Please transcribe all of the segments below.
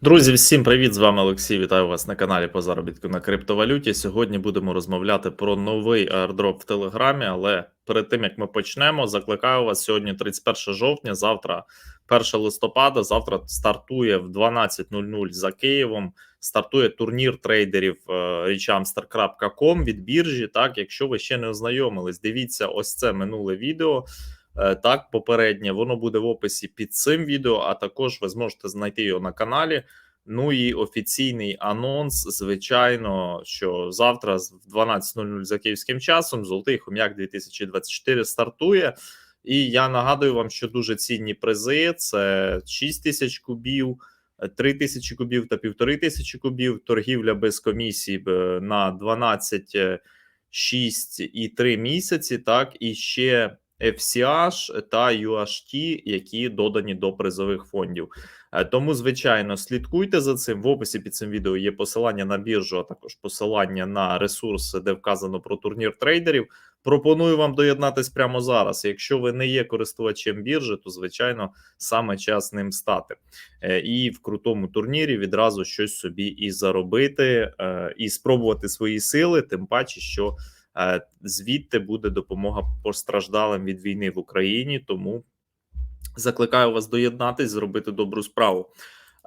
Друзі, всім привіт! З вами Олексій. Вітаю вас на каналі по заробітку на криптовалюті. Сьогодні будемо розмовляти про новий airdrop в Телеграмі. Але перед тим як ми почнемо, закликаю вас сьогодні 31 жовтня, завтра 1 листопада. Завтра стартує в 12.00 за Києвом. Стартує турнір трейдерів е, richamster.com від біржі. Так, якщо ви ще не ознайомились, дивіться ось це минуле відео. Е, Так, попереднє воно буде в описі під цим відео, а також ви зможете знайти його на каналі. Ну і офіційний анонс. Звичайно, що завтра в 12.00 за київським часом золотий хом'як 2024 стартує. І я нагадую вам, що дуже цінні призи: це 6 тисяч кубів, 3 тисячі кубів та півтори тисячі кубів. Торгівля без комісій е, на 12, 6 і 3 місяці. Так, і ще. FCH та UHT, які додані до призових фондів. Е, тому, звичайно, слідкуйте за цим. В описі під цим відео є посилання на біржу, а також посилання на ресурси, де вказано про турнір трейдерів. Пропоную вам доєднатись прямо зараз. Якщо ви не є користувачем біржі, то звичайно саме час ним стати е, і в крутому турнірі відразу щось собі і заробити, е, і спробувати свої сили, тим паче, що. Е, звідти буде допомога постраждалим від війни в Україні. Тому закликаю вас доєднатись, зробити добру справу.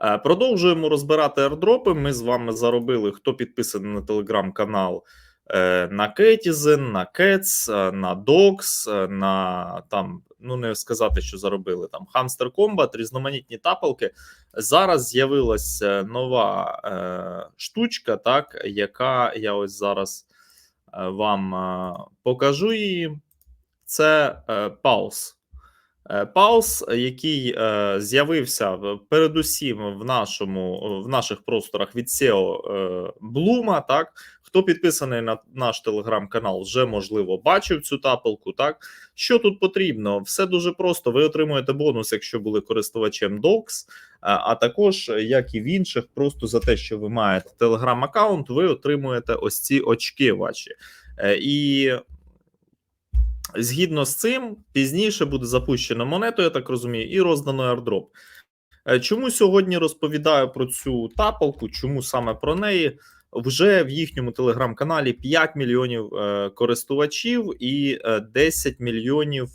Е, продовжуємо розбирати аирдропи. Ми з вами заробили. Хто підписаний на телеграм-канал е, на Кетізен, на Кец, на Докс, на там. Ну, не сказати, що заробили там Hamster Combat, різноманітні тапалки. Зараз з'явилася нова е, штучка, так яка я ось зараз вам е, покажу її. Це е, Pulse. Паус, який е, з'явився передусім в нашому в наших просторах від SEO е, Блума. Так, хто підписаний на наш телеграм-канал, вже можливо бачив цю тапелку. Так, що тут потрібно? Все дуже просто. Ви отримуєте бонус, якщо були користувачем Docs, а також, як і в інших, просто за те, що ви маєте телеграм-аккаунт, ви отримуєте ось ці очки ваші. Е, і Згідно з цим, пізніше буде запущено монету, я так розумію, і роздано airdrop. Е, чому сьогодні розповідаю про цю тапалку? Чому саме про неї? Вже в їхньому телеграм-каналі 5 мільйонів е, користувачів і 10 е, мільйонів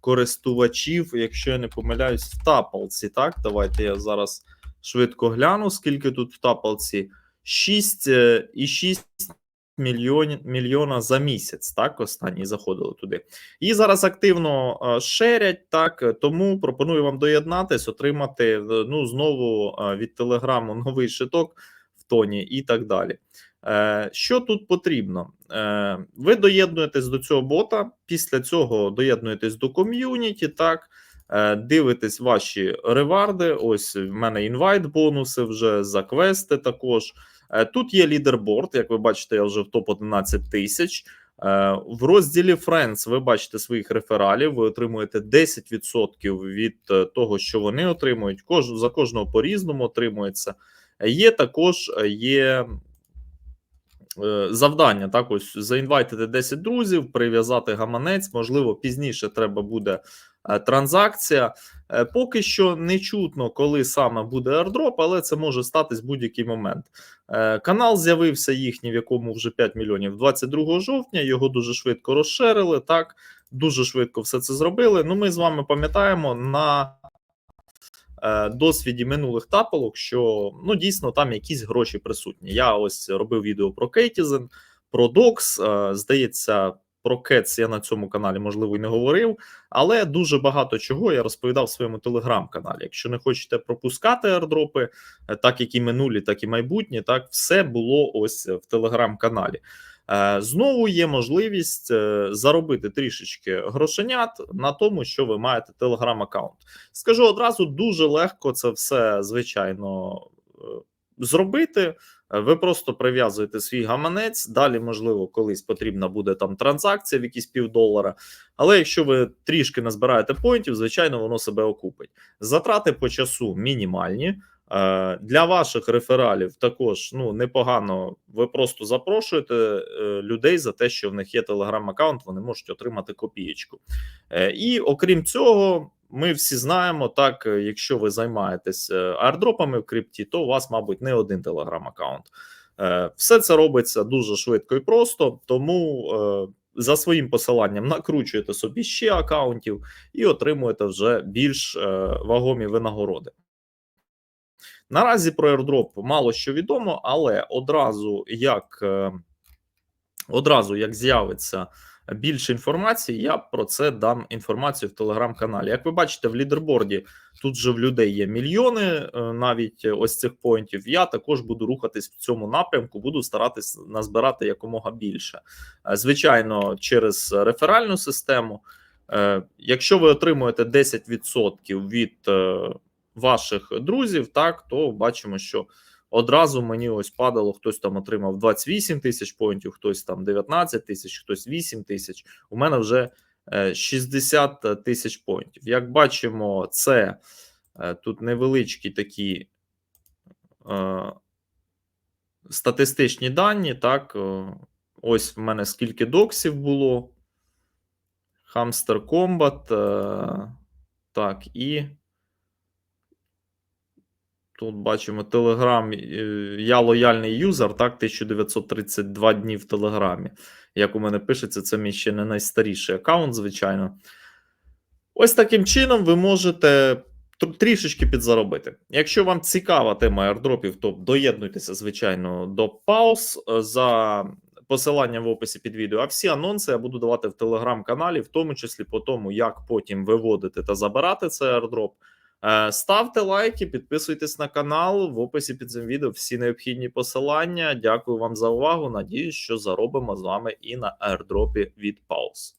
користувачів, якщо я не помиляюсь, в тапалці. Так, давайте я зараз швидко гляну, скільки тут в тапалці. 6 е, і 6 мільйон, мільйона за місяць. Так, останні заходили туди. І зараз активно е, шерять. Так тому пропоную вам доєднатись, отримати е, ну знову е, від телеграму новий шиток в тоні і так далі. Що тут потрібно? Ви доєднуєтесь до цього бота. Після цього доєднуєтесь до ком'юніті. Так. Дивитесь ваші реварди. Ось в мене інвайт бонуси вже за квести також. Е, тут є лідерборд, як ви бачите, я вже в топ 11 тисяч. Е, в розділі Friends ви бачите своїх рефералів, ви отримуєте 10% від е, того, що вони отримують. Кож, за кожного по різному отримується. Є також є завдання. Так, ось заінвайтити 10 друзів, прив'язати гаманець. Можливо, пізніше треба буде транзакція. Е, поки що не чутно, коли саме буде airdrop, але це може статись будь-який момент. Е, канал з'явився їхній, в якому вже 5 мільйонів 22 жовтня. Його дуже швидко розширили. Так, дуже швидко все це зробили. Ну, ми з вами пам'ятаємо на. Досвіді минулих тапалок, що ну дійсно там якісь гроші присутні. Я ось робив відео про Кейтізен, про Докс. Здається, про Кец я на цьому каналі можливо і не говорив, але дуже багато чого я розповідав в своєму телеграм-каналі. Якщо не хочете пропускати аирдропи, е, так як і минулі, так і майбутні, так все було ось в телеграм-каналі. Е, знову є можливість е, заробити трішечки грошенят на тому, що ви маєте телеграм-аккаунт. Скажу одразу, дуже легко це все звичайно зробити. Е, ви просто прив'язуєте свій гаманець. Далі, можливо, колись потрібна буде там транзакція в якісь півдолара. Але якщо ви трішки назбираєте поінтів, звичайно, воно себе окупить. Затрати по часу мінімальні. Е, для ваших рефералів також ну непогано. Ви просто запрошуєте е, людей за те, що в них є телеграм-аккаунт, вони можуть отримати копієчку. І окрім цього, ми всі знаємо, так, е, якщо ви займаєтесь е, аердропами в крипті, то у вас, мабуть, не один телеграм-аккаунт. Е, Все це робиться дуже швидко і просто, тому за своїм посиланням накручуєте собі ще аккаунтів і отримуєте вже більш вагомі винагороди. Наразі про airdrop мало що відомо, але одразу як, одразу як з'явиться більше інформації, я про це дам інформацію в телеграм-каналі. Як ви бачите, в лідерборді тут же в людей є мільйони е, навіть ось цих поінтів. Я також буду рухатись в цьому напрямку, буду старатись назбирати якомога більше. Е, Звичайно, через реферальну систему. Е, Якщо ви отримуєте 10% від ваших друзів, так то бачимо, що одразу мені ось падало, хтось там отримав 28 тисяч поінтів, хтось там 19 тисяч, хтось 8 тисяч. У мене вже е, 60 тисяч поінтів. Як бачимо, це е, тут невеличкі такі е, статистичні дані. Так, е, ось в мене скільки доксів було. Combat. е, Так, і тут бачимо е, Я лояльний юзер, так, 1932 дні в Телеграмі. Як у мене пишеться, це мій ще не найстаріший аккаунт, звичайно. Ось таким чином ви можете трішечки підзаробити. Якщо вам цікава тема аірдропів, то доєднуйтеся, звичайно, до пауз за посиланням в описі під відео. А всі анонси я буду давати в телеграм-каналі, в тому числі по тому, як потім виводити та забирати цей аірдроп. Е, Ставте лайки, підписуйтесь на канал. В описі під цим відео всі необхідні посилання. Дякую вам за увагу. Надіюсь, що заробимо з вами і на аердропі від пауз.